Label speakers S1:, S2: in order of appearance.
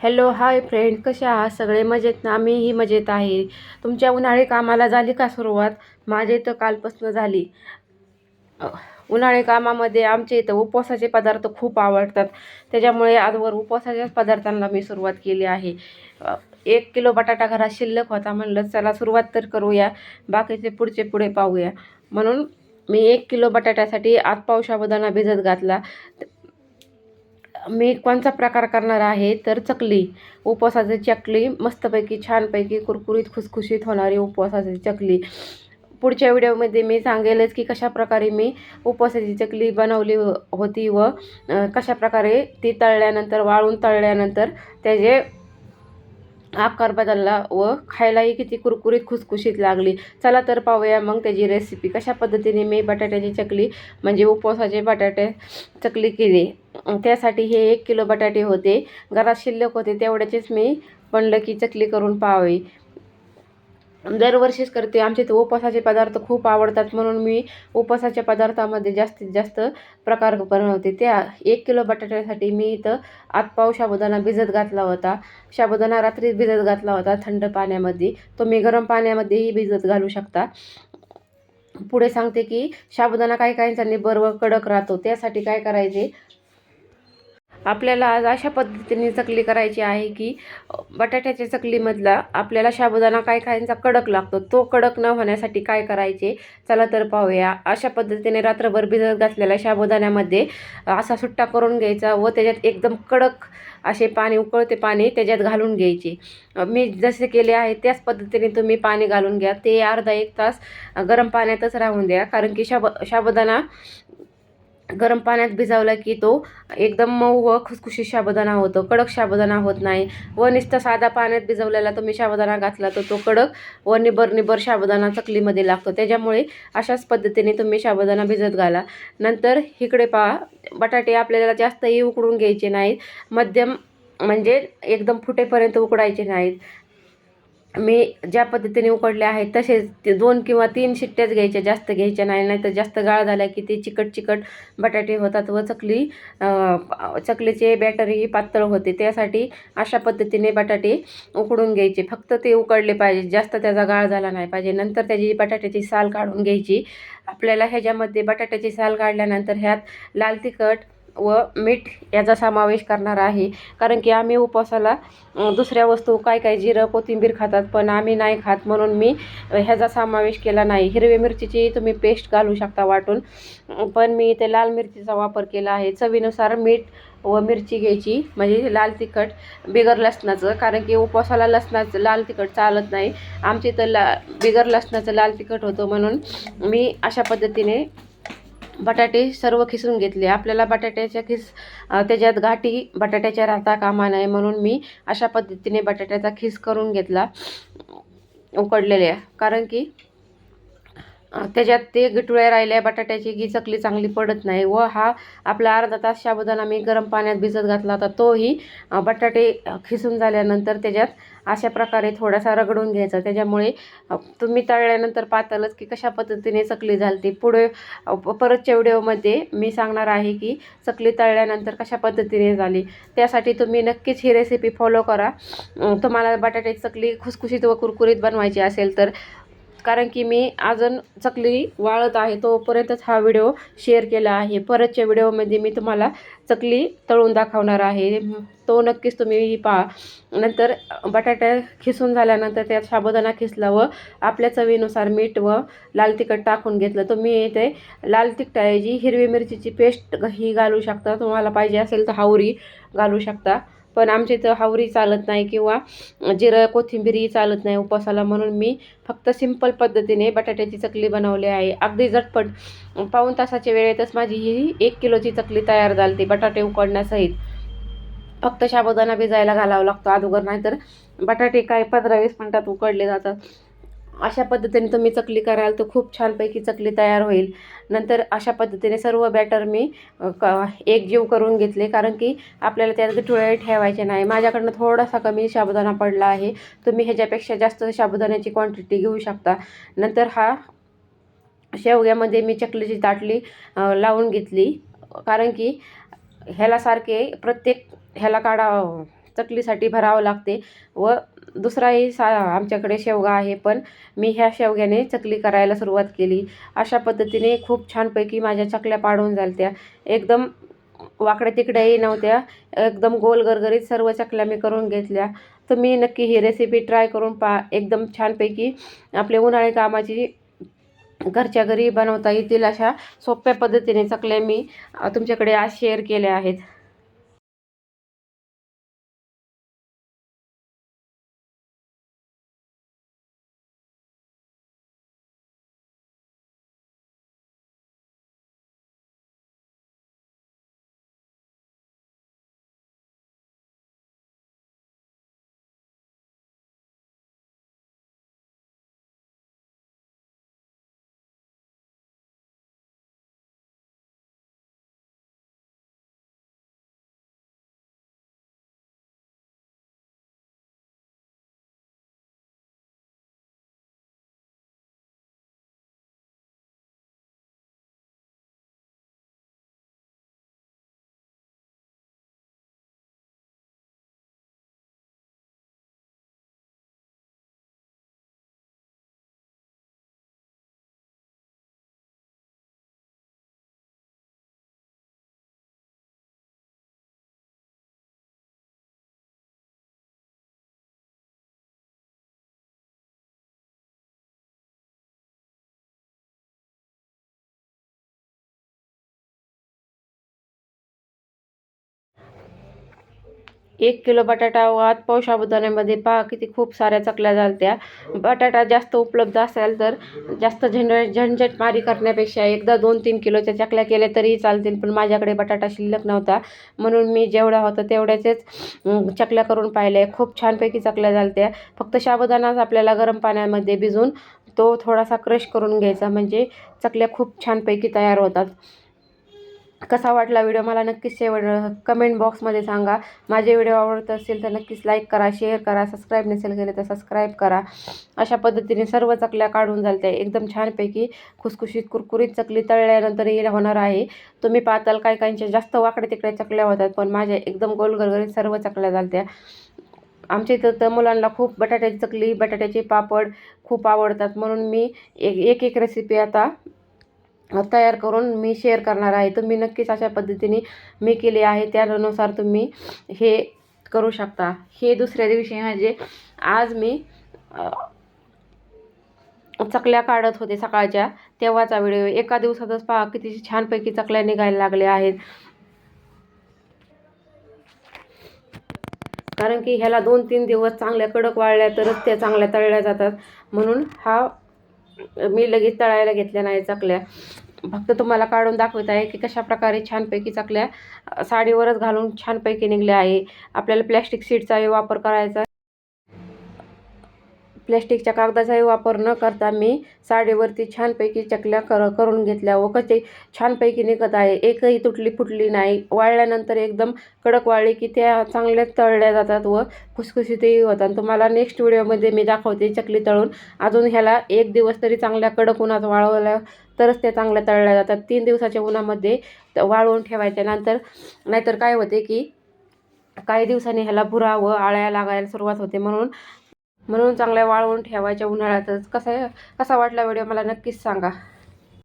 S1: Hello hi friend कसे आहात? सगळे मजेत ना? आम्हीही मजेत आहे. तुमच्या उन्हाळी कामाला झाली का सुरुवात? माझे तर कालपासून झाली. उन्हाळी कामामध्ये आमच्या इथं उपवासाचे पदार्थ खूप आवडतात. त्याच्यामुळे आजवर उपवासाच्याच पदार्थांना मी सुरुवात केली आहे. एक किलो बटाटा घरात शिल्लक होता म्हणलं चला सुरुवात तर करूया. बाकीचे पुढचे पुढे पाहूया. म्हणून मी एक किलो बटाट्यासाठी आत पाव भिजत घातला. मी कोणचा प्रकार करणार आहे तर चकली. उपवासाची चकली मस्तपैकी छानपैकी कुरकुरीत खुसखुशीत होणारी उपवासाची चकली. पुढच्या व्हिडिओमध्ये मी सांगेलच की कशा प्रकारे मी उपवासाची चकली बनवली होती व कशाप्रकारे कशा प्रकारे ती तळल्यानंतर वाळून तळल्यानंतर त्याचे आकार बदलला व खायलाही किती कुरकुरीत खुसखुशीत लागली. चला तर पाहूया मग त्याची रेसिपी कशा पद्धतीने मी बटाट्याची चकली म्हणजे उपवासाचे बटाटे चकली केली. त्यासाठी हे एक किलो बटाटे होते. घरात शिल्लक होते तेवढ्याचेच मी म्हणलं की चकली करून पाहावी. दरवर्षीच करते. आमच्या इथे उपवासाचे पदार्थ खूप आवडतात. म्हणून मी उपवासाच्या पदार्थामध्ये जास्तीत जास्त प्रकार बनवते. त्या एक किलो बटाट्यासाठी मी इथं आतपाव साबुदाणा भिजत घातला होता. साबुदाणा रात्री भिजत घातला होता थंड पाण्यामध्ये. तुम्ही गरम पाण्यामध्येही भिजत घालू शकता. पुढे सांगते की साबुदाणा काही काहींचा निबर व कडक राहतो. त्यासाठी काय करायचे? आपल्याला आज अशा पद्धतीने चकली करायची आहे की बटाट्याच्या चकलीमधला आपल्याला शाबुदाना काय काहींचा कडक लागतो. तो कडक न होण्यासाठी काय करायचे? चला तर पाहूया. अशा पद्धतीने रात्रभर भिजत घातलेल्या शाबुदाण्यामध्ये असा सुट्टा करून घ्यायचा व त्याच्यात एकदम कडक असे पाणी उकळते पाणी त्याच्यात घालून घ्यायचे. मी जसे केले आहे त्याच पद्धतीने तुम्ही पाणी घालून घ्या. ते अर्धा एक तास गरम पाण्यातच राहून द्या. कारण की शाब शाबुदाना गरम पाण्यात भिजवला की तो एकदम मऊ व खुसखुशीत साबुदाणा होतो. कडक साबुदाणा होत नाही. व नुसतं साधा पाण्यात भिजवलेला तुम्ही साबुदाणा घातला तर तो कडक व निबर निबर साबुदाणा चकलीमध्ये लागतो. त्याच्यामुळे अशाच पद्धतीने तुम्ही साबुदाणा भिजत घाला. नंतर इकडे पहा बटाटे आपल्याला जास्तही उकडून घ्यायचे नाहीत. मध्यम म्हणजे एकदम फुटेपर्यंत उकडायचे नाहीत. मी ज्या पद्धतीने उकडले आहे तसेच ते दोन किंवा तीन शिट्ट्याच घ्यायच्या जास्त घ्यायच्या नाही नाही तर जास्त गाळ झाल्या की ते चिकट चिकट बटाटे होतात व चकली चकलीचे बॅटरी पातळ होते. त्यासाठी अशा पद्धतीने बटाटे उकडून घ्यायचे. फक्त ते उकडले पाहिजे जास्त त्याचा गाळ झाला नाही पाहिजे. नंतर त्याची बटाट्याची साल काढून घ्यायची. आपल्याला ह्याच्यामध्ये बटाट्याची साल काढल्यानंतर ह्यात लाल तिखट व मीठ याचा समावेश करणार आहे. कारण की आम्ही उपवासाला दुसऱ्या वस्तू काय काय जिरं कोथिंबीर खातात पण आम्ही नाही खात. म्हणून मी ह्याचा समावेश केला नाही. हिरवी मिरचीची तुम्ही पेस्ट घालू शकता वाटून. पण मी इथे लाल मिरचीचा वापर केला आहे. चवीनुसार मीठ व मिरची घ्यायची. म्हणजे लाल तिखट बिगर लसणाचं. कारण की उपवासाला लसणाचं लाल तिखट चालत नाही. आमच्या इथं ला बिगर लसणाचं लाल तिखट होतं म्हणून मी अशा पद्धतीने बटाटे सर्व खिसून घेतले. आपल्याला बटाट्याच्या खिस त्याच्यात गाठी बटाट्याच्या राहता कामा नये म्हणून मी अशा पद्धतीने बटाट्याचा खिस करून घेतला उकडलेल्या. कारण की त्याच्यात ते गिटुळ्या राहिल्या बटाट्याची की चकली चांगली पडत नाही. व हा आपला अर्धा तास शाबुदाना मी गरम पाण्यात भिजत घातला होता. तोही बटाटे खिसून झाल्यानंतर त्याच्यात अशा प्रकारे थोडासा रगडून घ्यायचा. त्याच्यामुळे तुम्ही तळल्यानंतर पातालच की कशा पद्धतीने चकली झालती. पुढे परतच्या व्हिडिओमध्ये मी सांगणार आहे की चकली तळल्यानंतर कशा पद्धतीने झाली. त्यासाठी तुम्ही नक्कीच ही रेसिपी फॉलो करा. तुम्हाला बटाट्याची चकली खुसखुशीत व कुरकुरीत बनवायची असेल तर कारण की मी अजून चकली वाळत आहे तोपर्यंतच हा व्हिडिओ शेअर केला आहे. परतच्या व्हिडिओमध्ये मी तुम्हाला चकली तळून दाखवणार आहे. तो नक्कीच तुम्ही पहा. नंतर बटाटा खिसून झाल्यानंतर त्यात साबुदाणा खिसला व आपल्या चवीनुसार मीठ व लाल तिखट टाकून घेतलं. तुम्ही इथे लाल तिखटाऐवजी हिरवी मिरचीची पेस्ट ही घालू शकता. तुम्हाला पाहिजे असेल तर हावरी घालू शकता. पण आमच्या इथं हावरी चालत नाही किंवा जिरं कोथिंबीरही चालत नाही उपवासाला म्हणून मी फक्त सिंपल पद्धतीने बटाट्याची चकली बनवली आहे. अगदी झटपट. पाऊण तासाच्या वेळेतच माझी ही एक किलोची चकली तयार झाली. बटाटे उकडण्यासहित. फक्त साबुदाणा भिजायला घालावा लागतो. अगोदर नाहीतर बटाटे काय पंधरा वीस मिनटात उकडले जातात. अशा पद्धतीने तुम्ही चकली कराल तर खूप छानपैकी चकली तयार होईल. नंतर अशा पद्धतीने सर्व बॅटर मी अ, क एकजीव करून घेतले. कारण की आपल्याला त्यात गठुळे ठेवायचे नाही. माझ्याकडनं थोडासा कमी साबुदाणा पडला आहे. तुम्ही ह्याच्यापेक्षा जास्त साबुदाण्याची क्वांटिटी घेऊ शकता. नंतर हा शेवग्यामध्ये मी चकलीची ताटली लावून घेतली. कारण की ह्याला सारखे प्रत्येक ह्याला काढा चकलीसाठी भरावं लागते व दुसराही सा आमच्याकडे शेवगा आहे पण मी ह्या शेवग्याने चकली करायला सुरुवात केली. अशा पद्धतीने खूप छानपैकी माझ्या चकल्या पाडून झालत्या. एकदम वाकड्या तिकड्याही नव्हत्या. एकदम गोल गरगरीत सर्व चकल्या मी करून घेतल्या. तुम्ही नक्की ही रेसिपी ट्राय करून पा एकदम छानपैकी आपले उन्हाळी कामाची घरच्या घरी बनवता येतील अशा सोप्या पद्धतीने चकल्या मी तुमच्याकडे आज शेअर केल्या आहेत. एक किलो बटाटा वात आत पाव साबुदाण्यामध्ये पहा किती खूप साऱ्या चकल्या झालत्या. बटाटा जास्त उपलब्ध असेल तर जास्त झंड झंझट मारी करण्यापेक्षा एकदा दोन तीन किलोच्या चकल्या केल्या तरीही चालतील पण माझ्याकडे बटाटा शिल्लक नव्हता. म्हणून मी जेवढा होतं तेवढ्याचेच चकल्या करून पाहिल्या. खूप छानपैकी चकल्या झालत्या. फक्त साबुदाणाच आपल्याला गरम पाण्यामध्ये भिजून तो थोडासा क्रश करून घ्यायचा म्हणजे चकल्या खूप छानपैकी तयार होतात. कसा वाटला व्हिडिओ मला नक्कीच शेवट कमेंट बॉक्समध्ये सांगा. माझे व्हिडिओ आवडत असेल तर नक्कीच लाईक करा शेअर करा सबस्क्राईब नसेल केले तर सबस्क्राईब करा. अशा पद्धतीने सर्व चकल्या काढून झाल्या एकदम छानपैकी खुसखुशीत कुरकुरीत चकली तळल्यानंतर तळल्यानंतरही होणार आहे. तुम्ही पाहताल काय काहींच्या जास्त वाकडे तिकडे चकल्या होतात पण माझ्या एकदम गोलगरगरीत सर्व चकल्या झालत्या आमच्या इथं तर मुलांना खूप बटाट्याची चकली बटाट्याचे पापड खूप आवडतात. म्हणून मी एक एक रेसिपी आता तयार करून मी शेअर करणार आहे. तुम्ही नक्कीच अशा पद्धतीने मी केली आहे. त्यानुसार तुम्ही हे करू शकता. हे दुसऱ्या दिवशी म्हणजे आज मी चकल्या काढत होते सकाळच्या. तेव्हाचा व्हिडिओ. एका दिवसातच पहा किती छानपैकी चकल्या निघायला लागल्या आहेत. कारण की ह्याला दोन तीन दिवस चांगल्या कडक वाळल्या तरच त्या चांगल्या तळल्या जातात. म्हणून हा मी लगेच तळायला घेतल्या नाही चकल्या. फक्त तुम्हाला काढून दाखवत आहे की कशा प्रकारे छानपैकी चकल्या साडीवरच घालून छानपैकी निघल्या आहे. आपल्याला प्लॅस्टिक सीटचाही वापर करायचा प्लॅस्टिकच्या कागदाचाही वापर न करता मी साडीवरती छानपैकी चकल्या कर करून घेतल्या. व कसे छानपैकी निघत आहे. एकही तुटली फुटली नाही. वाळल्यानंतर एकदम कडक वाळली की त्या चांगल्या तळल्या जातात व खुसखुशीतही होतात. तुम्हाला नेक्स्ट व्हिडिओमध्ये मी दाखवते चकली तळून. अजून ह्याला एक दिवस तरी चांगल्या कडक उन्हात वाळवल्या तरच त्या चांगल्या तळल्या जातात. तीन दिवसाच्या उन्हामध्ये वाळवून ठेवायच्या. नंतर नाहीतर काय होते की काही दिवसांनी ह्याला भुरा व आळ्या लागायला सुरुवात होते. म्हणून म्हणून चांगल्या वाळवून ठेवायच्या उन्हाळ्यातच. कसा कसा वाटला व्हिडिओ मला नक्कीच सांगा.